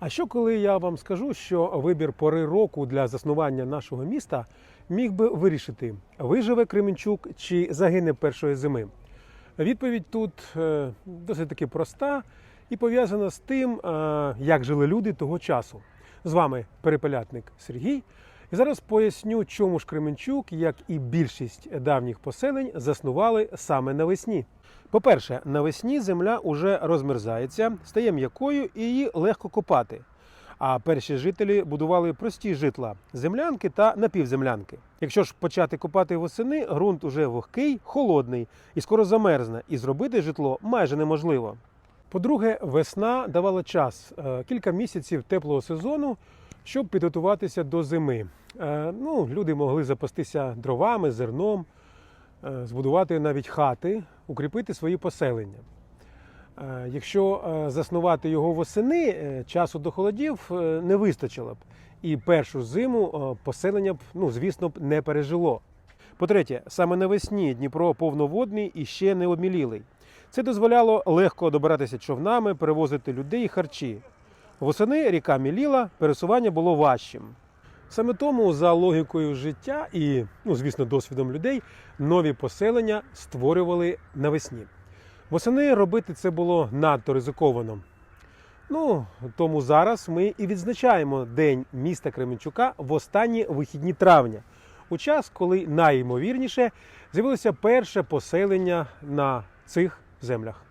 А що коли я вам скажу, що вибір пори року для заснування нашого міста міг би вирішити, виживе Кременчук чи загине першої зими? Відповідь тут е, досить таки проста і пов'язана з тим, е, як жили люди того часу. З вами перепелятник Сергій. І зараз поясню, чому ж Кременчук, як і більшість давніх поселень, заснували саме навесні. По-перше, навесні земля уже розмерзається, стає м'якою і її легко копати. А перші жителі будували прості житла землянки та напівземлянки. Якщо ж почати копати восени, ґрунт уже вогкий, холодний і скоро замерзне, і зробити житло майже неможливо. По-друге, весна давала час е, кілька місяців теплого сезону, щоб підготуватися до зими. Е, Ну, люди могли запастися дровами, зерном, е, збудувати навіть хати, укріпити свої поселення. Е, Якщо заснувати його восени, часу до холодів не вистачило б. І першу зиму поселення б, ну, звісно б, не пережило. По-третє, саме навесні Дніпро повноводний і ще не обмілілий. Це дозволяло легко добиратися човнами, перевозити людей і харчі. Восени ріка міліла, пересування було важчим. Саме тому, за логікою життя і, ну, звісно, досвідом людей, нові поселення створювали навесні. Восени робити це було надто ризиковано. Ну, тому зараз ми і відзначаємо День міста Кременчука в останні вихідні травня, у час, коли найімовірніше з'явилося перше поселення на цих землях.